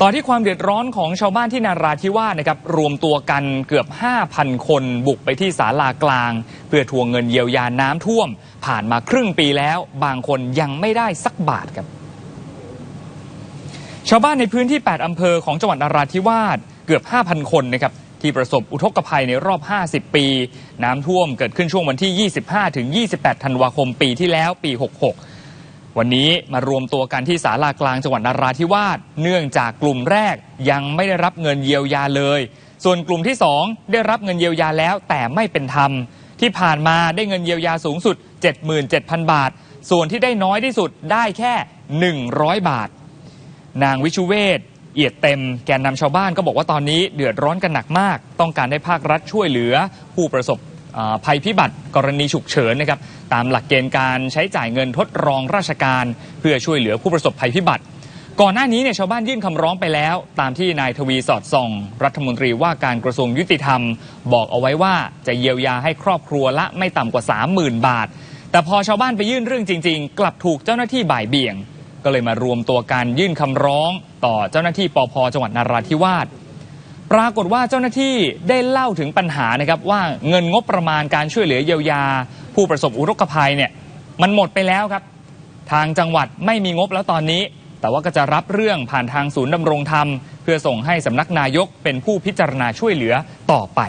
ต่อที่ความเดือดร้อนของชาวบ้านที่นาราธิวาสนะครับรวมตัวกันเกือบ 5,000 คนบุกไปที่ศาลากลาง เพื่อทวงเงินเยียวยาน้ำท่วม ผ่านมาครึ่งปีแล้ว บางคนยังไม่ได้สักบาทครับ ชาวบ้านในพื้นที่ 8 อำเภอของจังหวัดนราธิวาสเกือบ 5,000 คนนะครับที่ประสบอุทกภัยในรอบ 50 ปี น้ำท่วมเกิดขึ้นช่วงวันที่ 25-28 ธันวาคมปีที่แล้วปี 66 วันนี้มารวมตัวกันที่ศาลากลางจังหวัดนราธิวาสเนื่องจากกลุ่มแรกยังไม่ได้รับเงินเยียวยาเลย ส่วนกลุ่มที่ 2 ได้รับเงินเยียวยาแล้วแต่ไม่เป็นธรรม ที่ผ่านมาได้เงินเยียวยาสูงสุด 77,000 บาท ส่วนที่ได้น้อยที่สุดได้แค่ 100 บาท นางวิชุเวศเอียดเต็มแกนนำชาวบ้านก็บอกว่าตอนนี้เดือดร้อนกันหนักมาก ต้องการให้ภาครัฐช่วยเหลือผู้ประสบ ภัยพิบัติกรณีฉุกเฉินนะครับตามหลักเกณฑ์การใช้จ่ายเงินทดรองราชการ เพื่อช่วยเหลือผู้ประสบภัยพิบัติ ก่อนหน้านี้เนี่ยชาวบ้านยื่นคำร้องไปแล้ว ตามที่นายทวีสอดส่อง รัฐมนตรีว่าการกระทรวงยุติธรรม บอกเอาไว้ว่าจะเยียวยาให้ครอบครัวละไม่ต่ำกว่า 30,000 บาท แต่พอชาวบ้านไปยื่นเรื่องจริง ๆ กลับถูกเจ้าหน้าที่บ่ายเบี่ยง ก็เลยมารวมตัวกันยื่นคำร้อง ต่อเจ้าหน้าที่ปพจังหวัดนราธิวาส ปรากฏว่าเจ้าหน้าที่ได้เล่าถึงปัญหานะครับว่าเงินงบประมาณการช่วยเหลือเยียวยา ผู้ประสบอุทกภัยเนี่ยมันหมดไปแล้วครับ ทางจังหวัดไม่มีงบแล้วตอนนี้ แต่ว่าก็จะรับเรื่องผ่านทางศูนย์ดำรงธรรม เพื่อส่งให้สำนักนายกเป็นผู้พิจารณาช่วยเหลือต่อไป